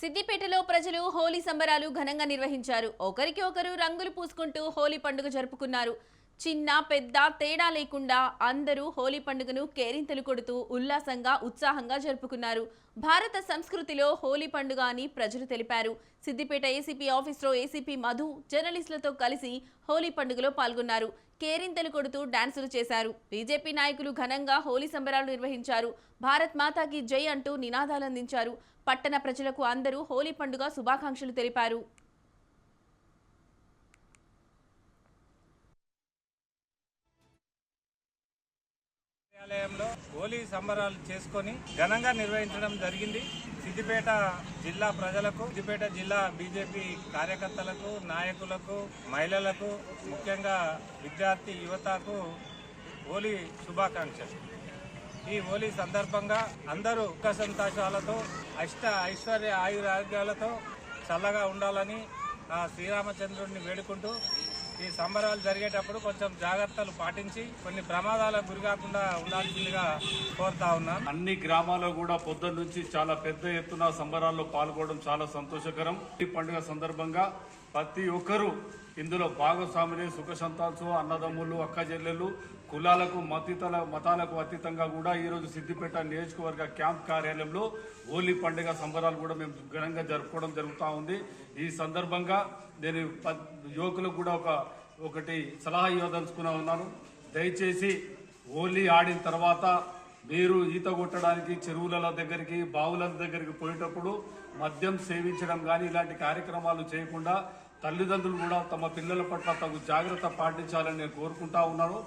సిద్దిపేటలో ప్రజలు హోలీ సంబరాలు ఘనంగా నిర్వహించారు. ఒకరికి ఒకరు రంగులు పూసుకుంటూ హోలీ పండుగ జరుపుకున్నారు. చిన్న పెద్ద తేడా లేకుండా అందరూ హోలీ పండుగను కేరింతలు కొడుతూ ఉల్లాసంగా ఉత్సాహంగా జరుపుకున్నారు. భారత సంస్కృతిలో హోలీ పండుగ అని ప్రజలు తెలిపారు. సిద్దిపేట ఏసీపీ ఆఫీస్లో ఏసీపీ మధు జర్నలిస్టులతో కలిసి హోలీ పండుగలో పాల్గొన్నారు. కేరింతలు కొడుతూ డాన్సులు చేశారు. బీజేపీ నాయకులు ఘనంగా హోలీ సంబరాలు నిర్వహించారు. భారత్ మాతాకి జై అంటూ నినాదాలు అందించారు. పట్టణ ప్రజలకు అందరూ హోలీ పండుగ శుభాకాంక్షలు తెలిపారు. కార్యాలయంలో హోలీ సంబరాలు చేసుకొని ఘనంగా నిర్వహించడం జరిగింది. సిద్దిపేట జిల్లా ప్రజలకు సిద్దిపేట జిల్లా బీజేపీ కార్యకర్తలకు నాయకులకు మహిళలకు ముఖ్యంగా విద్యార్థి యువతకు హోలీ శుభాకాంక్షలు. ఈ హోలీ సందర్భంగా అందరూ సుఖ సంతోషాలతో అష్ట ఐశ్వర్య ఆయురారోగ్యాలతో చల్లగా ఉండాలని ఆ శ్రీరామచంద్రుడిని వేడుకుంటూ ఈ సంబరాలు జరిగేటప్పుడు కొంచెం జాగ్రత్తలు పాటించి కొన్ని ప్రమాదాలకు గురి కాకుండా ఉండాల్సిందిగా కోరుతా ఉన్నాను అన్ని గ్రామాల్లో కూడా పొద్దున్న నుంచి చాలా పెద్ద ఎత్తున సంబరాల్లో పాల్గొనడం చాలా సంతోషకరం. ఈ పండుగ సందర్భంగా ప్రతి ఒక్కరూ ఇందులో భాగస్వామిని సుఖ సంతాంశం అన్నదమ్ములు అక్క చెల్లెలు కులాలకు మతీతల మతాలకు అతీతంగా కూడా ఈరోజు సిద్దిపేట నియోజకవర్గ క్యాంప్ కార్యాలయంలో హోలీ పండుగ సంబరాలు కూడా మేము ఘనంగా జరుపుకోవడం జరుగుతూ ఉంది. ఈ సందర్భంగా నేను ప- యువకులకు కూడా ఒక ఒకటి సలహా ఇవ్వదలుచుకున్నా ఉన్నాను. దయచేసి హోలీ ఆడిన తర్వాత మీరు ఈత కొట్టడానికి చెరువుల దగ్గరికి బావుల దగ్గరికి పోయేటప్పుడు మద్యం సేవించడం కానీ ఇలాంటి కార్యక్రమాలు చేయకుండా తల్లిదండ్రులు కూడా తమ పిల్లల పట్ల తగు జాగ్రత్త పాటించాలని నేను కోరుకుంటా ఉన్నాను